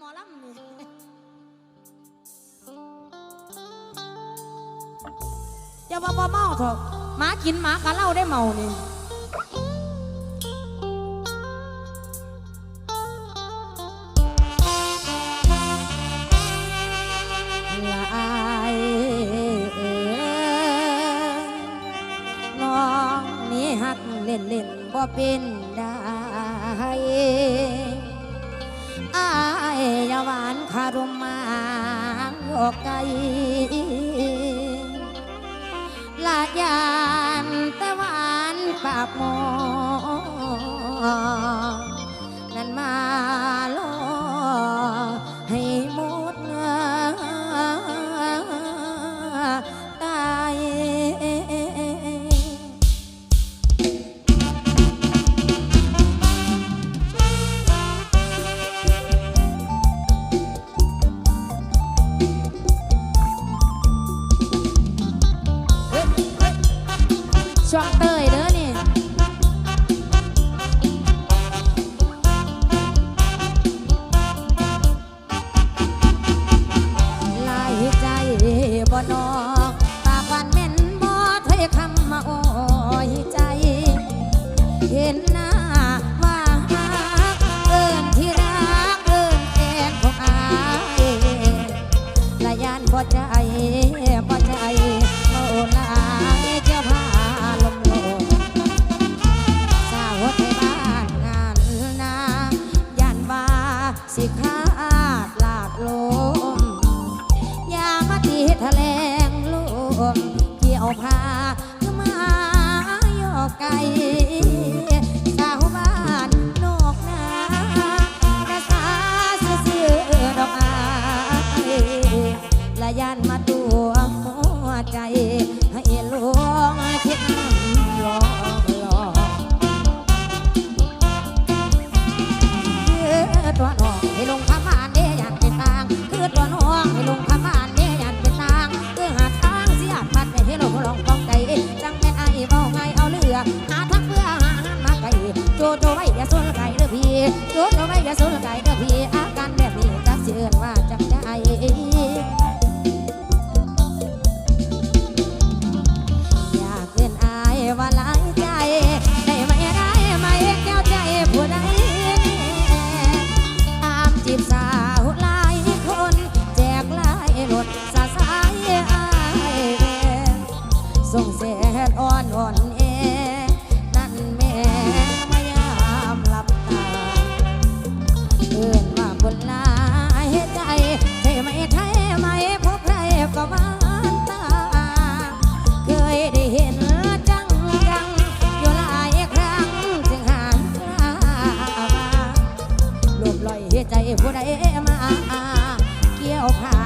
หมอลำนี่ยว่าบ่เมาเถอะหมากินหมากะเล่าได้เมานี่เล่นเล่นบ่เป็น พารุมาออกไกลลายานตะวันปากมอ สงแสนอ่อนอ่อนอนั่นแม่มายามหลับตาเอื่นว่าคนลาเหตุใจใช่ไมไพบใครก็บ้านตา เคยได้เห็นจังจัหลายครั้งจึงหางลบลอยเหตุใจผู้ใดมา เกี่ยวพา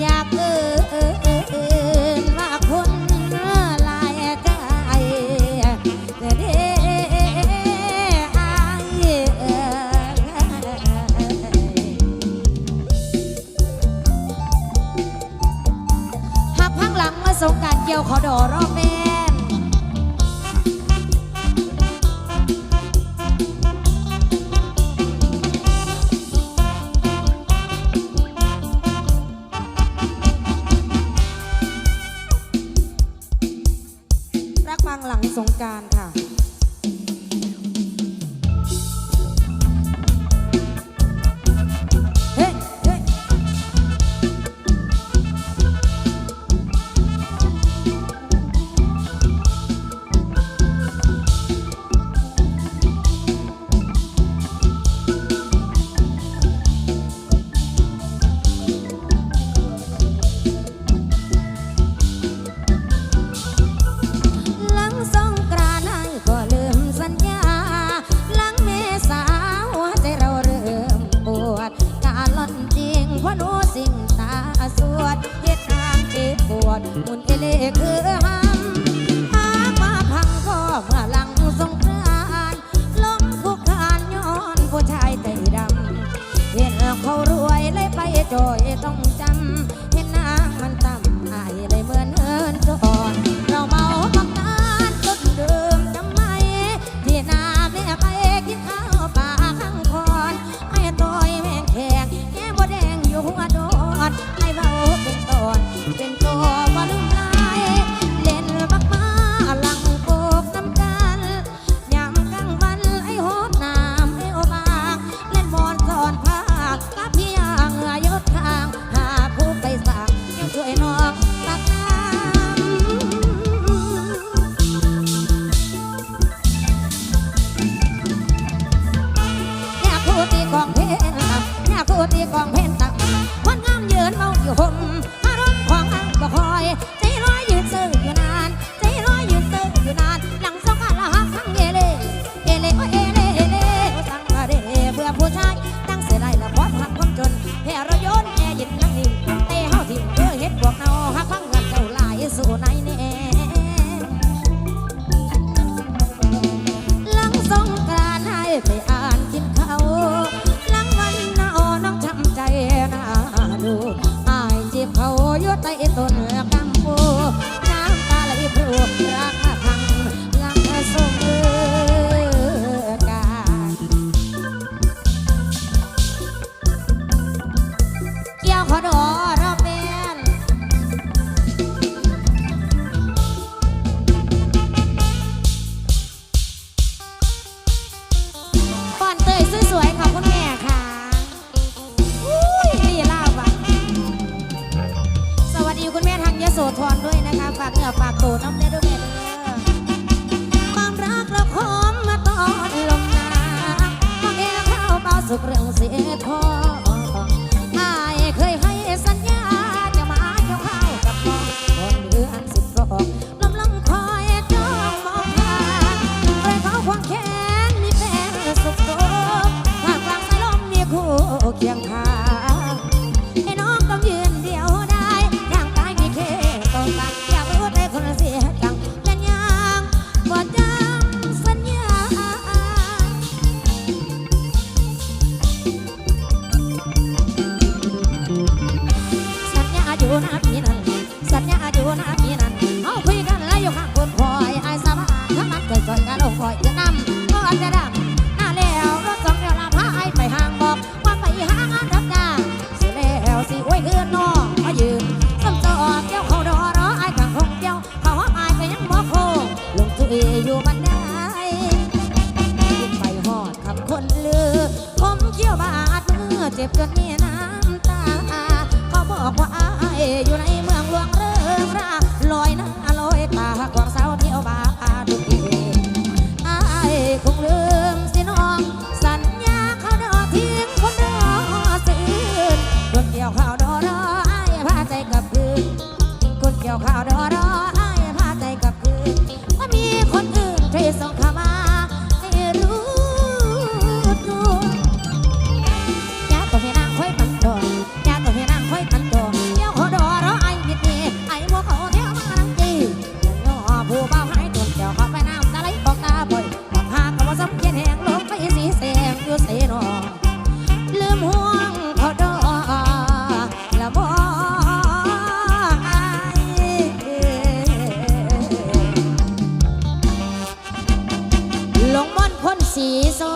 อยากออเว่าคนลายใจเายเอองหลังมาสงการเกี่ยวขอดอรอบแม่ got me คนสีซอ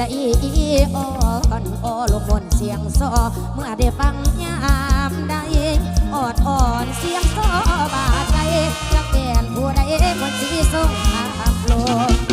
ละอีอีออกันออลูกคน เสียงซอเมื่อได้ฟังยามได้ออดอ่อนเสียงซอบาดใจจักแยนผู้ใดคนสีส่งทางโลก